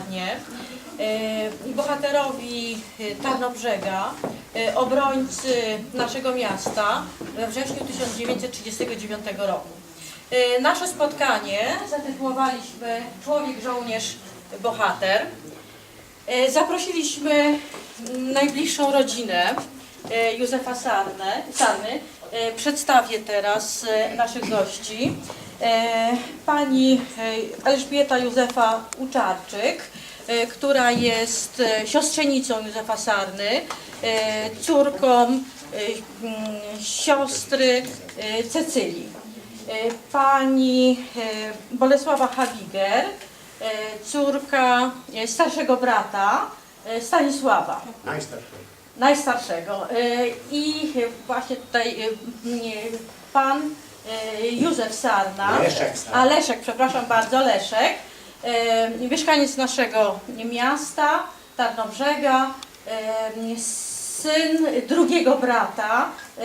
Sarnie, e, bohaterowi e, Tarnobrzega, e, obrońcy naszego miasta we wrześniu 1939 roku. Nasze spotkanie zatytułowaliśmy Człowiek, żołnierz, bohater. Zaprosiliśmy najbliższą rodzinę Józefa Sarny. E, Przedstawię teraz naszych gości. E, Pani e, Elżbieta Józefa Uczarczyk, e, która jest siostrzenicą Józefa Sarny, córką mm, siostry Cecylii. Pani Bolesława Hawiger, córka starszego brata Stanisława, Najstarszego. najstarszego. I właśnie tutaj pan Józef Sarna, Leszek Sarna. a Leszek, przepraszam bardzo, Leszek, e, mieszkaniec naszego miasta, Tarnobrzega, e, syn drugiego brata, e,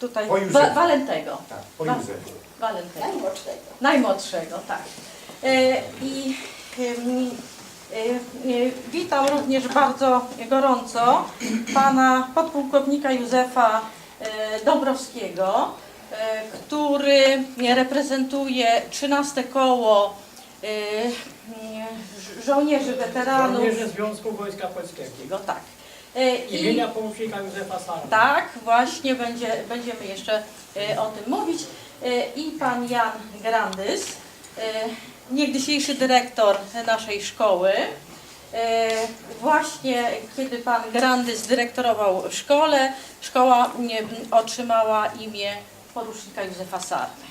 tutaj. Wa- Walentego. Tak, po Wa-. Walentego. Najmłodszego. Najmłodszego, tak. E, I e, e, witam również bardzo gorąco pana podpułkownika Józefa e, Dąbrowskiego, e, który reprezentuje 13 koło e, żo- żołnierzy weteranów. Żołnierze Związku Wojska Polskiego. Tak. E, i- Imienia pomocnika Józefa Sarna. tak, właśnie będzie, będziemy jeszcze e, o tym mówić. E, I pan Jan Grandys, e, niegdysiejszy dyrektor naszej szkoły. E, Właśnie kiedy pan Grandys dyrektorował w szkole, szkoła nie, otrzymała imię porucznika Józefa Sarny.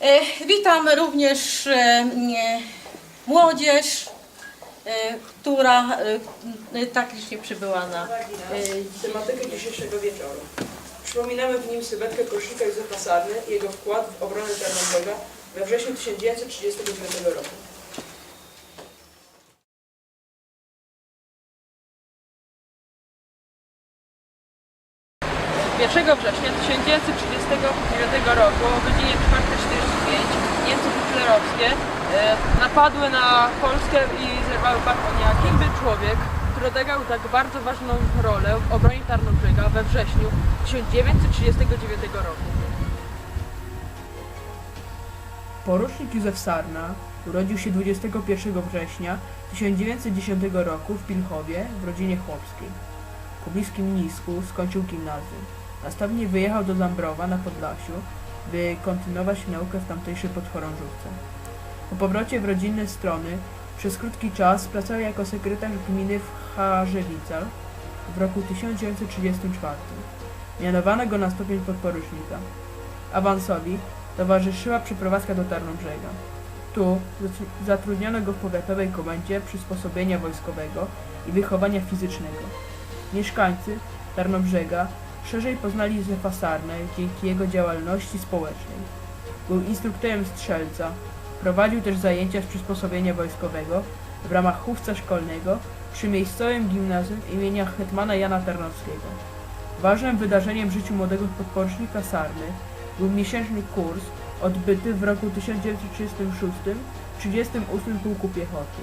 E, Witam również e, młodzież, e, która tak licznie przybyła na Tematykę dzisiejszego wieczoru. Przypominamy w nim sylwetkę porucznika Józefa Sarny i jego wkład w obronę Tarnobrzega we wrześniu 1939 roku. 1 września 1939 roku o godzinie 4.45 Niemcy hitlerowskie napadły na Polskę i zerwały bakon. Jakim był człowiek, który odegrał tak bardzo ważną rolę w obronie Tarnobrzega we wrześniu 1939 roku? Porucznik Józef Sarna urodził się 21 września 1910 roku w Pilchowie w rodzinie chłopskiej. Po bliskim Nisku skończył gimnazjum. Następnie wyjechał do Zambrowa na Podlasiu, by kontynuować naukę w tamtejszej podchorążówce. Po powrocie w rodzinne strony przez krótki czas pracował jako sekretarz gminy w Charzewicach w roku 1934. Mianowano go na stopień podporucznika. Awansowi towarzyszyła przeprowadzka do Tarnobrzega. Tu zatru- zatrudniono go w powiatowej komendzie przysposobienia wojskowego i wychowania fizycznego. Mieszkańcy Tarnobrzega szerzej poznali Józefa Sarnę dzięki jego działalności społecznej. Był instruktorem strzelca, prowadził też zajęcia z przysposobienia wojskowego w ramach chówca szkolnego przy miejscowym gimnazjum imienia hetmana Jana Tarnowskiego. Ważnym wydarzeniem w życiu młodego podporucznika Sarny był miesięczny kurs odbyty w roku 1936 w 38 Pułku Piechoty.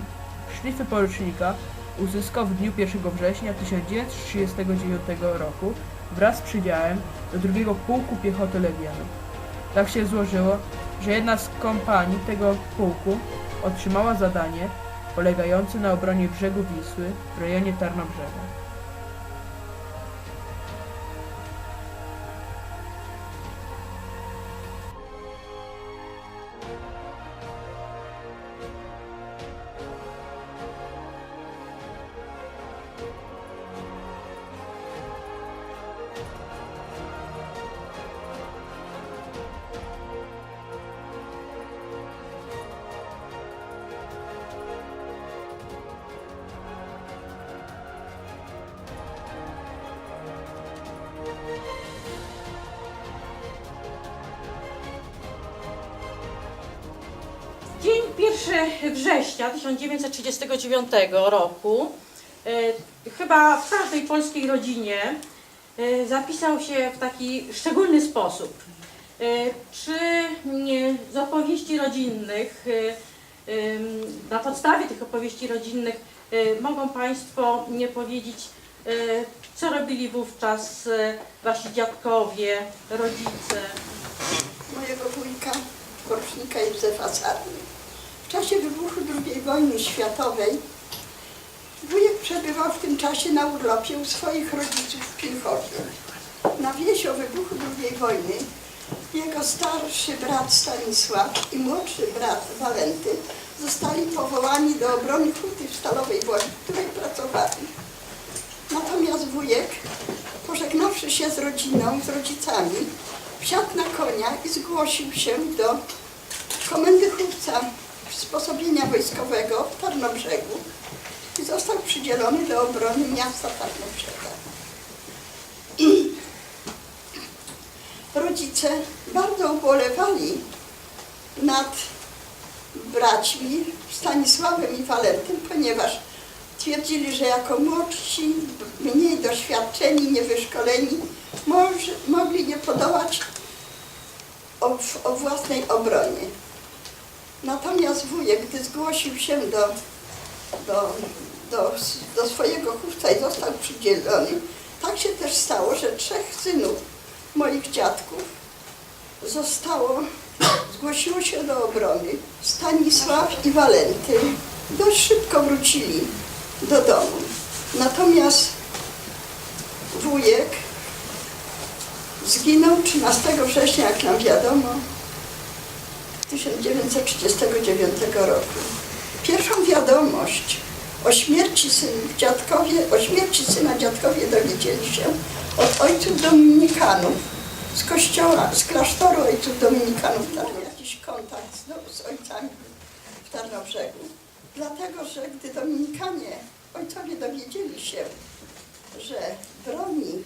Szlify porucznika uzyskał w dniu 1 września 1939 roku wraz z przydziałem do drugiego Pułku Piechoty Legionów. Tak się złożyło, że jedna z kompanii tego pułku otrzymała zadanie polegające na obronie brzegu Wisły w rejonie Tarnobrzega. 1 września 1939 roku. E, Chyba w każdej polskiej rodzinie e, zapisał się w taki szczególny sposób. E, Czy nie, z opowieści rodzinnych, e, na podstawie tych opowieści rodzinnych e, mogą Państwo nie powiedzieć, e, co robili wówczas e, Wasi dziadkowie, rodzice? mojego wujka, porucznika Józefa Sarny. Czasie wybuchu II wojny światowej wujek przebywał w tym czasie na urlopie u swoich rodziców w Pilchowie. Na wieś o wybuchu II wojny jego starszy brat Stanisław i młodszy brat Walenty zostali powołani do obrony huty w Stalowej Woli, w której pracowali. Natomiast wujek, pożegnawszy się z rodziną, z rodzicami, wsiadł na konia i zgłosił się do komendy chówca przysposobienia wojskowego w Tarnobrzegu i został przydzielony do obrony miasta Tarnobrzega. Rodzice bardzo ubolewali nad braćmi Stanisławem i Walentym, ponieważ twierdzili, że jako młodsi, mniej doświadczeni, niewyszkoleni, mogli nie podołać o, o własnej obronie. Natomiast wujek, gdy zgłosił się do, do, do, do swojego chówca i został przydzielony, tak się też stało, że trzech synów moich dziadków zostało, zgłosiło się do obrony. Stanisław i Walenty dość szybko wrócili do domu. Natomiast wujek zginął 13 września, jak nam wiadomo, 1939 roku. Pierwszą wiadomość o śmierci synów dziadkowie, o śmierci syna dziadkowie dowiedzieli się od ojców dominikanów z kościoła, z klasztoru ojców dominikanów. Tam jakiś kontakt z, z ojcami w Tarnobrzegu. Dlatego, że gdy dominikanie, ojcowie dowiedzieli się, że broni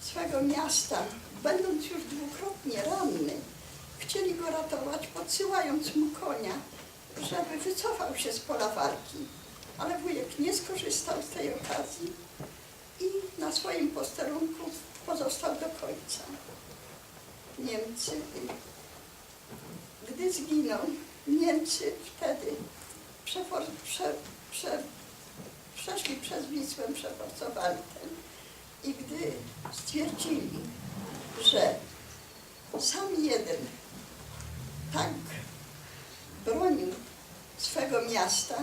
swego miasta, będąc już dwukrotnie ranny, chcieli go ratować, podsyłając mu konia, żeby wycofał się z pola walki. Ale wujek nie skorzystał z tej okazji i na swoim posterunku pozostał do końca. Niemcy, gdy zginął, Niemcy wtedy prze, prze, przeszli przez Wisłę, przeforsowali ten i gdy stwierdzili, że sam jeden tak bronił swego miasta,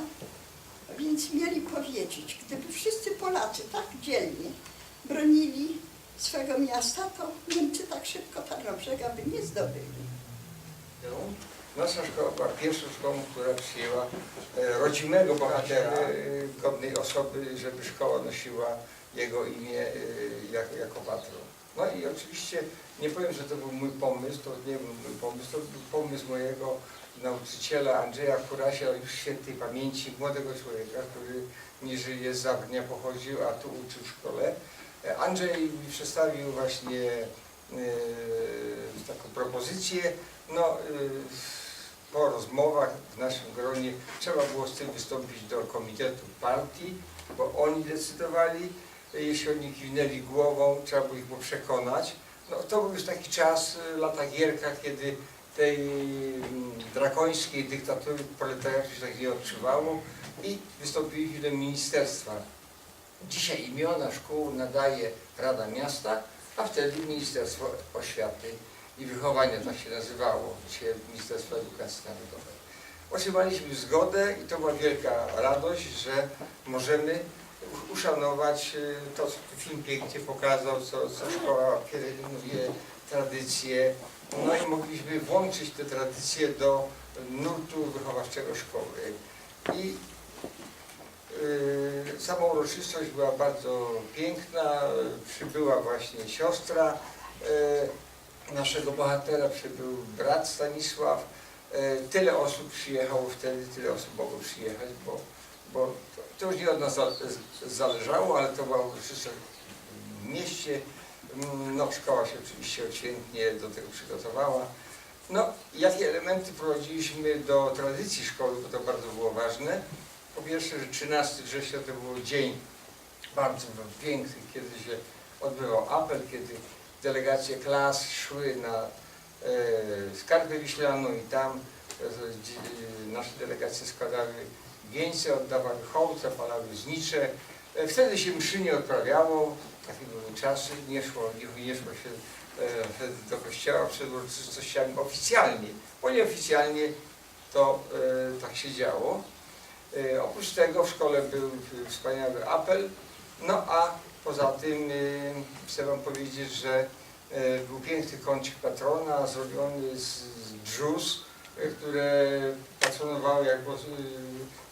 więc mieli powiedzieć, gdyby wszyscy Polacy tak dzielnie bronili swego miasta, to Niemcy tak szybko Tarnobrzega by nie zdobyli. Nasza szkoła była pierwszą szkołą, która przyjęła e, rodzimego bohatera, e, godnej osoby, żeby szkoła nosiła jego imię e, jako, jako patron. No i oczywiście nie powiem, że to był mój pomysł, to nie był mój pomysł, to był pomysł mojego nauczyciela Andrzeja Kurasia, już świętej pamięci, młodego człowieka, który nie żyje, z Zabrnia pochodził, a tu uczył w szkole. Andrzej mi przedstawił właśnie e, taką propozycję, no, y, po rozmowach w naszym gronie trzeba było z tym wystąpić do komitetu partii, bo oni decydowali, jeśli oni kiwnęli głową, trzeba było ich było przekonać. No, to był już taki czas, y, lata Gierka, kiedy tej mm, drakońskiej dyktatury proletariatu się tak nie odczuwało i wystąpiliśmy do ministerstwa. Dzisiaj imiona szkół nadaje Rada Miasta, a wtedy Ministerstwo Oświaty i Wychowania, tak się nazywało, dzisiaj Ministerstwo Edukacji Narodowej. Otrzymaliśmy zgodę i to była wielka radość, że możemy uszanować y, to, co film pięknie pokazał, co, co szkoła pielęgnuje, tradycje. No i mogliśmy włączyć te tradycje do nurtu wychowawczego szkoły. I Yy, Sama uroczystość była bardzo piękna. Przybyła właśnie siostra yy, naszego bohatera, przybył brat Stanisław. Tyle osób przyjechało wtedy, tyle osób mogło przyjechać, bo, bo to, już nie od nas zależało, ale to była uroczystość w mieście. Mm, No, szkoła się oczywiście odświętnie do tego przygotowała. No, jakie elementy prowadziliśmy do tradycji szkoły, bo to bardzo było ważne. Po pierwsze, że 13 września to był dzień bardzo piękny, kiedy się odbywał apel, kiedy delegacje klas szły na e, Skarbę Wiślaną i tam e, dzi- nasze delegacje składały wieńce, oddawały hołd, zapalały znicze. E, Wtedy się mszy nie odprawiało, takie były czasy, nie szło, nie, szło się e, do kościoła przed uroczystościami oficjalnie, bo nieoficjalnie to e, tak się działo. Oprócz tego w szkole był wspaniały apel, no a poza tym chcę Wam powiedzieć, że był piękny kącik patrona zrobiony z, z brzus, które patronowały w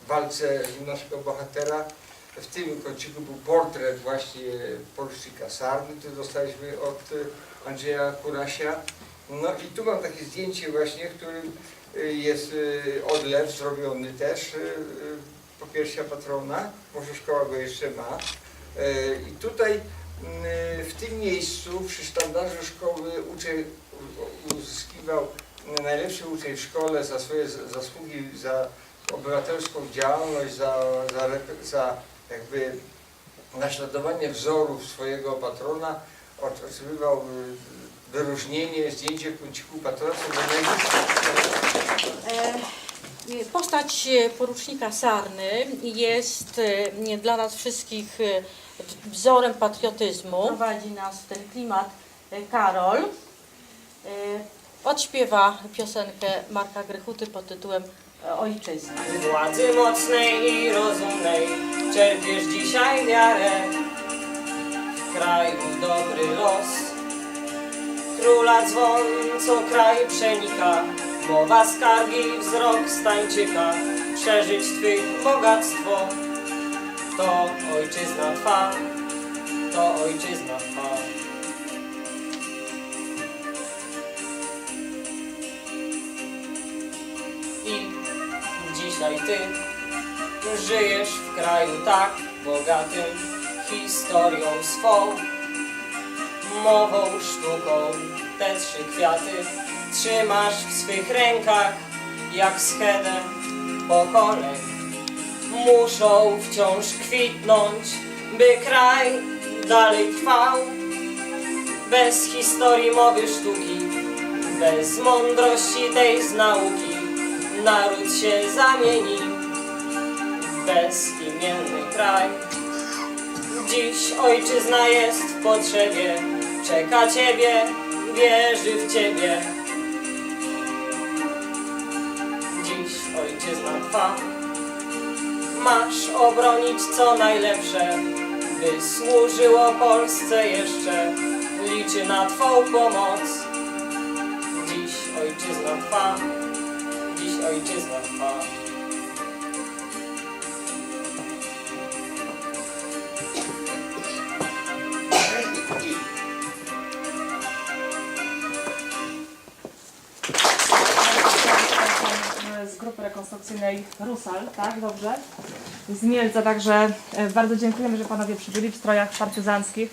walce naszego bohatera. W tym kąciku był portret właśnie porucznika Sarny, który dostaliśmy od Andrzeja Kurasia. No i tu mam takie zdjęcie właśnie, w którym y, jest y, odlew zrobiony też y, po piersia patrona, może szkoła go jeszcze ma. I tutaj w tym miejscu przy sztandarzu szkoły uczeń uzyskiwał najlepszy uczeń w szkole za swoje zasługi, za obywatelską działalność, za, za, za jakby naśladowanie wzorów swojego patrona, otrzymywał wyróżnienie, zdjęcie w kąciku patrona. E, Postać e, porucznika Sarny jest e, dla nas wszystkich wzorem patriotyzmu. Prowadzi nas w ten klimat Karol. E, Odśpiewa piosenkę Marka Grechuty pod tytułem Ojczyzna. Z władzy mocnej i rozumnej czerpiesz dzisiaj wiarę. W kraju dobry los. Króla dzwon, co kraj przenika. Mowa skargi, wzrok stańczyka. Przeżyć twych bogactwo. To ojczyzna twa. To ojczyzna twa. Dzisiaj ty żyjesz w kraju tak bogatym historią swą, mową, sztuką, te trzy kwiaty trzymasz w swych rękach jak schedę pokoleń. Muszą wciąż kwitnąć, by kraj dalej trwał. Bez historii mowy sztuki, bez mądrości tej z nauki, naród się zamieni w bezimienny kraj. Dziś ojczyzna jest w potrzebie, czeka ciebie, wierzy w ciebie. Dziś ojczyzna trwa, masz obronić co najlepsze, by służyło Polsce jeszcze, liczy na twą pomoc. Dziś ojczyzna trwa, ojczyzna trwa. z grupy rekonstrukcyjnej Rusal, tak, dobrze? Z Mielca, także e, bardzo dziękujemy, że panowie przybyli w strojach partyzanckich.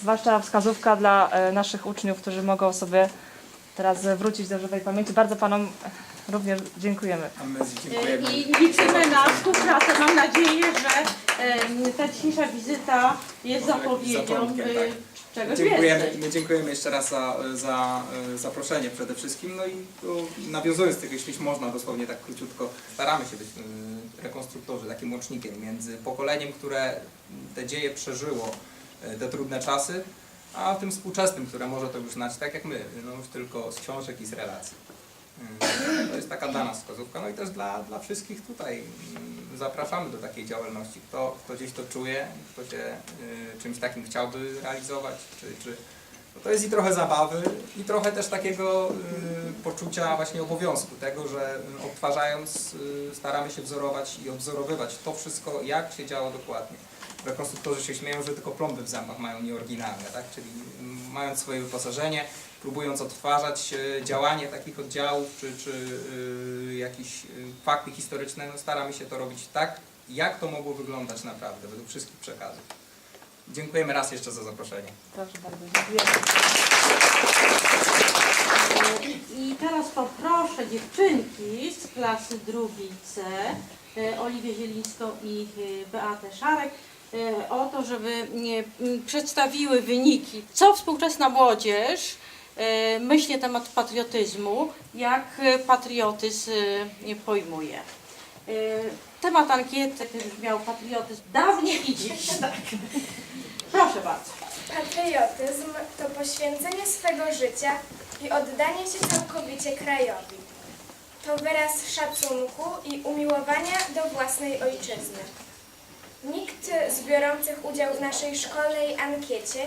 Zwłaszcza wskazówka dla e, naszych uczniów, którzy mogą sobie teraz wrócić do żywej pamięci. Bardzo panom również dziękujemy. A my dziękujemy. I liczymy na współpracę. Mam nadzieję, że ta dzisiejsza wizyta jest zapowiedzią e, tak. czegoś Dziękujemy, więcej. my dziękujemy jeszcze raz za, za e, zaproszenie przede wszystkim. No i tu nawiązując do tego, jeśli można dosłownie tak króciutko, staramy się być e, rekonstruktorzy, takim łącznikiem między pokoleniem, które te dzieje przeżyło, e, te trudne czasy, a tym współczesnym, które może to już znać tak jak my, no już tylko z książek i z relacji. E, To jest taka dla nas wskazówka, no i też dla, dla wszystkich tutaj. mm, Zapraszamy do takiej działalności. Kto, kto gdzieś to czuje, kto się y, czymś takim chciałby realizować, czy, czy no to jest i trochę zabawy, i trochę też takiego y, poczucia właśnie obowiązku, tego, że y, odtwarzając y, staramy się wzorować i odwzorowywać to wszystko, jak się działo dokładnie. Rekonstruktorzy się śmieją, że tylko plomby w zębach mają nieoryginalne, tak? czyli mm, mając swoje wyposażenie, próbując odtwarzać e, działanie takich oddziałów, czy, czy y, jakieś y, fakty historyczne, no staramy się to robić tak, jak to mogło wyglądać naprawdę, według wszystkich przekazów. Dziękujemy raz jeszcze za zaproszenie. Proszę bardzo, dziękujemy. I teraz poproszę dziewczynki z klasy drugiej C, e, Oliwię Zielińską i e, Beatę Szarek, e, o to, żeby nie, m, przedstawiły wyniki, co współczesna młodzież e, myśli na temat patriotyzmu, jak e, patriotyzm e, pojmuje. E, Temat ankiety brzmiał patriotyzm dawniej i dziś. Tak. Proszę bardzo. Patriotyzm to poświęcenie swego życia i oddanie się całkowicie krajowi. To wyraz szacunku i umiłowania do własnej ojczyzny. Nikt z biorących udział w naszej szkolnej ankiecie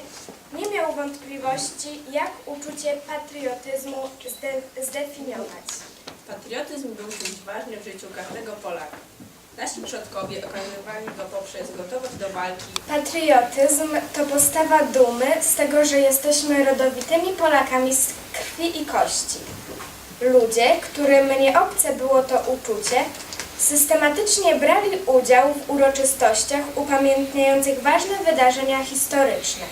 nie miał wątpliwości, jak uczucie patriotyzmu zde- zdefiniować. Patriotyzm był czymś ważnym w życiu każdego Polaka. Nasi przodkowie okazywali go poprzez gotowość do walki Patriotyzm to postawa dumy z tego, że jesteśmy rodowitymi Polakami z krwi i kości. Ludzie, którym nie obce było to uczucie, systematycznie brali udział w uroczystościach upamiętniających ważne wydarzenia historyczne.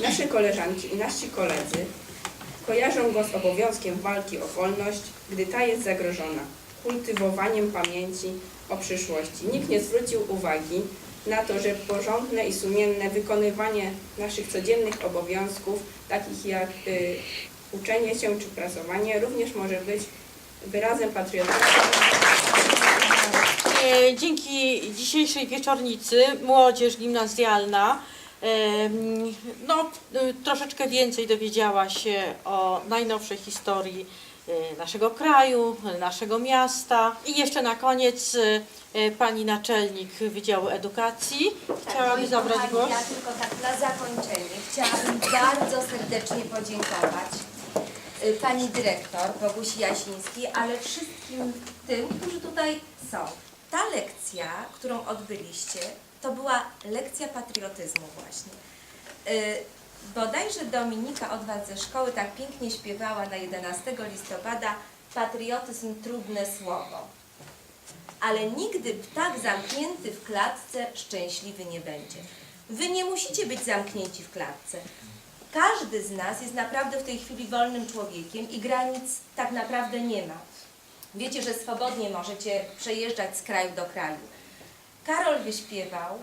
Nasze koleżanki i nasi koledzy kojarzą go z obowiązkiem walki o wolność, gdy ta jest zagrożona, kultywowaniem pamięci o przyszłości. Nikt nie zwrócił uwagi na to, że porządne i sumienne wykonywanie naszych codziennych obowiązków, takich jak y, uczenie się czy pracowanie, również może być wyrazem patriotyzmu. E, Dzięki dzisiejszej wieczornicy młodzież gimnazjalna em, no, y, troszeczkę więcej dowiedziała się o najnowszej historii naszego kraju, naszego miasta. I jeszcze na koniec pani naczelnik Wydziału Edukacji chciałaby zabrać Kochani, głos. Ja tylko tak na zakończenie chciałabym bardzo serdecznie podziękować pani dyrektor Bogusi Jasińskiej, ale wszystkim tym, którzy tutaj są. Ta lekcja, którą odbyliście, to była lekcja patriotyzmu właśnie. Y, Bodajże Dominika od Was ze szkoły tak pięknie śpiewała na 11 listopada patriotyzm trudne słowo ale nigdy ptak zamknięty w klatce szczęśliwy nie będzie. Wy nie musicie być zamknięci w klatce. Każdy z nas jest naprawdę w tej chwili wolnym człowiekiem i granic tak naprawdę nie ma. Wiecie, że swobodnie możecie przejeżdżać z kraju do kraju. Karol wyśpiewał,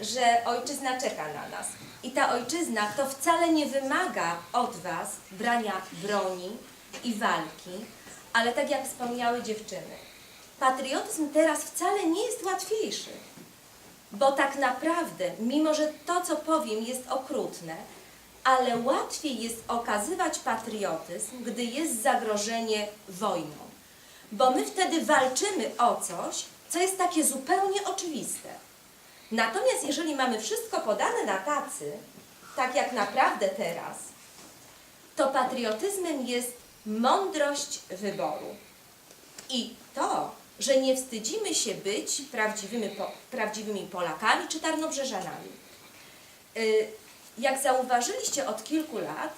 że ojczyzna czeka na nas. I ta ojczyzna to wcale nie wymaga od Was brania broni i walki, ale tak jak wspomniały dziewczyny, patriotyzm teraz wcale nie jest łatwiejszy. Bo tak naprawdę, mimo że to, co powiem, jest okrutne, ale łatwiej jest okazywać patriotyzm, gdy jest zagrożenie wojną. Bo my wtedy walczymy o coś, co jest takie zupełnie oczywiste. Natomiast jeżeli mamy wszystko podane na tacy, tak jak naprawdę teraz, to patriotyzmem jest mądrość wyboru. I to, że nie wstydzimy się być prawdziwymi, prawdziwymi Polakami czy Tarnobrzeżanami. Y, Jak zauważyliście od kilku lat,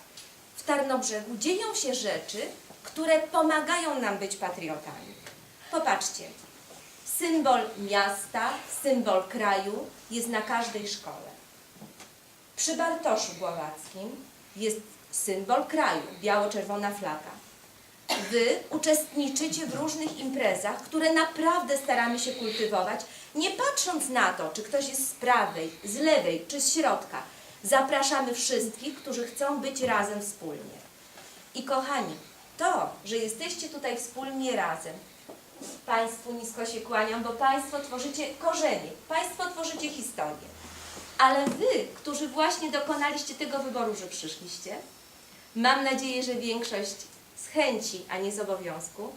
w Tarnobrzegu dzieją się rzeczy, które pomagają nam być patriotami. Popatrzcie, symbol miasta, symbol kraju jest na każdej szkole. Przy Bartoszu Głowackim jest symbol kraju, biało-czerwona flaga. Wy uczestniczycie w różnych imprezach, które naprawdę staramy się kultywować, nie patrząc na to, czy ktoś jest z prawej, z lewej czy z środka. Zapraszamy wszystkich, którzy chcą być razem wspólnie. I kochani, to, że jesteście tutaj wspólnie razem, Państwu nisko się kłaniam, bo Państwo tworzycie korzenie, Państwo tworzycie historię. Ale Wy, którzy właśnie dokonaliście tego wyboru, że przyszliście, mam nadzieję, że większość z chęci, a nie z obowiązku,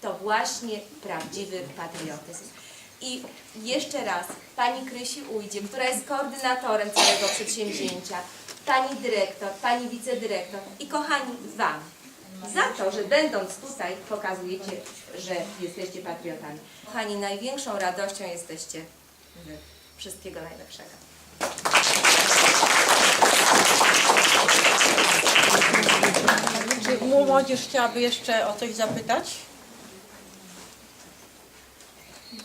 to właśnie prawdziwy patriotyzm. I jeszcze raz Pani Krysi Ujdzie, która jest koordynatorem całego przedsięwzięcia, Pani dyrektor, Pani wicedyrektor i kochani Wam, za to, że będąc tutaj pokazujecie, że jesteście patriotami. Kochani, największą radością jesteście. Wszystkiego najlepszego. Czy młodzież chciałaby jeszcze o coś zapytać?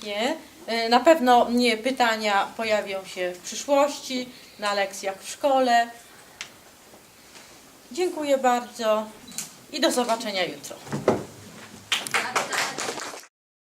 Nie. E, Na pewno nie pytania pojawią się w przyszłości, na lekcjach w szkole. Dziękuję bardzo i do zobaczenia jutro.